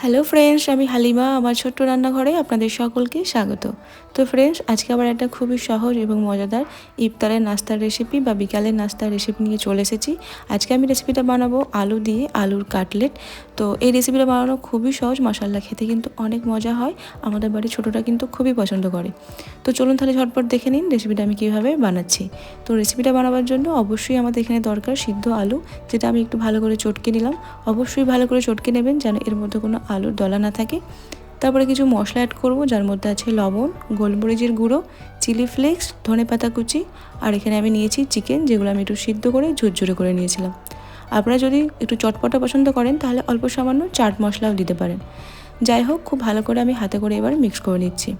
Hello friends আমি হালিমা, আমার ছোট্ট রান্নাঘরে আপনাদের সকলকে স্বাগত। তো ফ্রেন্ডস আজকে আবার একটা খুবই সহজ এবং মজাদার ইফতারের নাস্তার রেসিপি বা বিকালের নাস্তার রেসিপি নিয়ে চলে এসেছি। আজকে আমি রেসিপিটা বানাবো আলু দিয়ে আলুর কাটলেট। তো এই রেসিপিটা বানানো খুবই সহজ মশাল্লা খেতে কিন্তু অনেক মজা হয়। আমাদের বাড়ির ছোটোটা কিন্তু খুবই পছন্দ করে। তো চলুন তাহলে ঝটপট দেখে নিন রেসিপিটা আমি কীভাবে বানাচ্ছি। তো রেসিপিটা বানাবার জন্য অবশ্যই আমাদের এখানে দরকার সিদ্ধ আলু, যেটা আমি একটু ভালো করে চটকে নিলাম। অবশ্যই ভালো করে চটকে নেবেন, যেন এর মধ্যে কোনো আলুর দলা না থাকে। তারপরে কিছু মশলা অ্যাড করব, যার মধ্যে আছে লবণ, গোলমরিচের গুঁড়ো চিলি ফ্লেক্স ধনে পাতা কুচি, আর এখানে আমি নিয়েছি চিকেন যেগুলো আমি একটু সিদ্ধ করে ঝুরঝুরে করে নিয়েছিলাম। আপনারা যদি একটু চটপটা পছন্দ করেন, তাহলে অল্প সামান্য চাট মশলাও দিতে পারেন। যাই হোক, খুব ভালো করে আমি হাতে করে এবার মিক্স করে নিচ্ছি।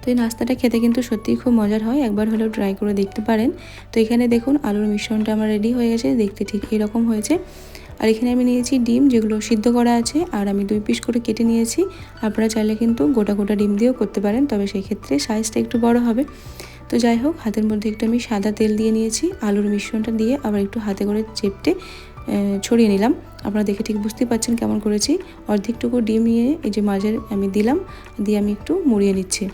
তো এই নাস্তাটা খেতে কিন্তু সত্যিই খুব মজার হয়, একবার হলেও ট্রাই করে দেখতে পারেন। তো এখানে দেখুন, আলুর মিশ্রণটা আমার রেডি হয়ে গেছে, দেখতে ঠিক এরকম হয়েছে। আর এখানে আমি নিয়েছি ডিম, যেগুলো সিদ্ধ করা আছে, আর আমি দুই পিস করে কেটে নিয়েছি। আপনারা চাইলে কিন্তু গোটা গোটা ডিম দিয়েও করতে পারেন, তবে সেই ক্ষেত্রে সাইজটা একটু বড় হবে। তো যাই হোক, হাতের মধ্যে একটু আমি সাদা তেল দিয়ে নিয়েছি, আলুর মিশ্রণটা দিয়ে আবার একটু হাতে করে চেপটে ছড়িয়ে নিলাম। আপনারা দেখে ঠিক বুঝতে পারছেন কেমন করেছি। অর্ধেকটুকু ডিম নিয়ে এই যে মাঝের আমি দিলাম, দিয়ে আমি একটু মুড়িয়ে নিচ্ছি।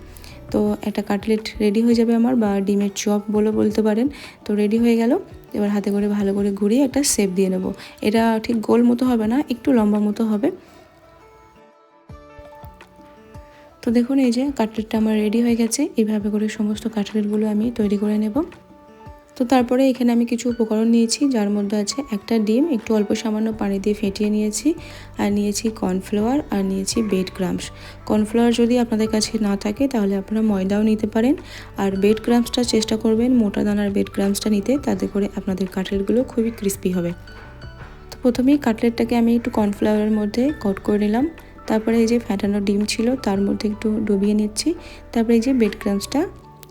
তো একটা কাটলেট রেডি হয়ে যাবে আমার বা ডিমের চপ বলে বলতে পারেন। তো রেডি হয়ে গেল। এবার হাতে করে ভালো করে ঘুরিয়ে একটা শেপ দিয়ে নেব। এটা ঠিক গোল মতো হবে না, একটু লম্বা মতো হবে। তো দেখুন এই যে কাটলেটটা আমার রেডি হয়ে গেছে। এইভাবে করে সমস্ত কাটলেটগুলো আমি তৈরি করে নেব। তো তারপরে এখানে আমি কিছু উপকরণ নিয়েছি, যার মধ্যে আছে একটা ডিম, একটু অল্প সামান্য পানি দিয়ে ফেটিয়ে নিয়েছি, আর নিয়েছি কর্নফ্লাওয়ার, আর নিয়েছি বেড গ্রামস কর্নফ্লাওয়ার যদি আপনাদের কাছে না থাকে, তাহলে আপনারা ময়দাও নিতে পারেন। আর বেড গ্রামসটা চেষ্টা করবেন, মোটা দানার বেড গ্রামসটা নিতে, তাতে করে আপনাদের কাটলেটগুলো খুবই ক্রিস্পি হবে। তো প্রথমেই কাটলেটটাকে আমি একটু কর্নফ্লাওয়ারের মধ্যে কট করে নিলাম। তারপরে এই যে ফ্যাটানো ডিম ছিল, তার মধ্যে একটু ডুবিয়ে নিচ্ছি। তারপরে এই যে বেড ক্রামসটা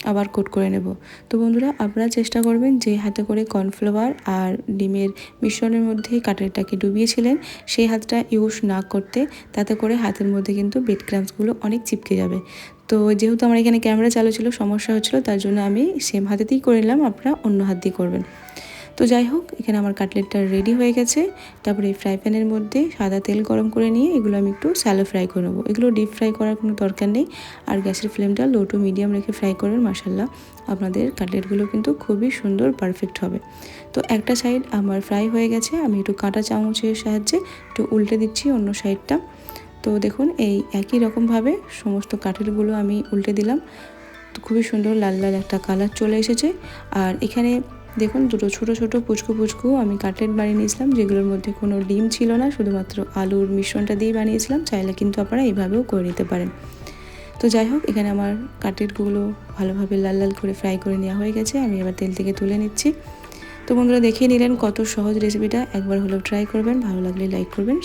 আবার কোট করে নেব। তো বন্ধুরা, আপনারা চেষ্টা করবেন যে হাতে করে কর্নফ্লাওয়ার আর ডিমের মিশ্রণের মধ্যে কাটারিটাকে ডুবিয়েছিলেন সেই হাতটা ইউজ না করতে, তাতে করে হাতের মধ্যে কিন্তু বেড ক্রামসগুলো অনেক চিপকে যাবে। তো যেহেতু আমার এখানে ক্যামেরা চালু ছিল, সমস্যা হচ্ছিল, তার জন্য আমি সেম হাতেতেই করে নিলাম, আপনারা অন্য হাত দিয়ে করবেন। তো যাই হোক, এখানে আমার কাটলেটটা রেডি হয়ে গেছে। তারপরে এই ফ্রাই প্যানের মধ্যে সাদা তেল গরম করে নিয়ে এগুলো আমি একটু স্যালো ফ্রাই করে নেব। এগুলো ডিপ ফ্রাই করার কোনো দরকার নেই। আর গ্যাসের ফ্লেমটা লো টু মিডিয়াম রেখে ফ্রাই করবেন মাসাল্লাহ আপনাদের কাটলেটগুলো কিন্তু খুবই সুন্দর পারফেক্ট হবে। তো একটা সাইড আমার ফ্রাই হয়ে গেছে, আমি একটু কাঁটা চামচের সাহায্যে একটু উল্টে দিচ্ছি অন্য সাইডটা তো দেখুন, এই একই রকমভাবে সমস্ত কাঠেরগুলো আমি উল্টে দিলাম। তো খুবই সুন্দর লাল লাল একটা কালার চলে এসেছে। আর এখানে দেখুন, দুটো ছোট ছোট পুচকু পুচকু আমি কাটলেট বানিয়ে নিয়েছিলাম, যেগুলোর মধ্যে কোনো ডিম ছিল না, শুধুমাত্র আলুর মিশ্রণটা দিয়ে বানিয়েছিলাম, চাইলে কিন্তু আপনারা এইভাবেও করে নিতে পারেন। তো যাই হোক, এখানে আমার কাটলেটগুলো ভালোভাবে লাল লাল করে ফ্রাই করে নেওয়া হয়ে গেছে, আমি এবার তেল থেকে তুলে নিচ্ছি। তো বন্ধুরা, দেখিয়ে নিলেন কত সহজ রেসিপিটা, একবার হলেও ট্রাই করবেন, ভালো লাগলে লাইক করবেন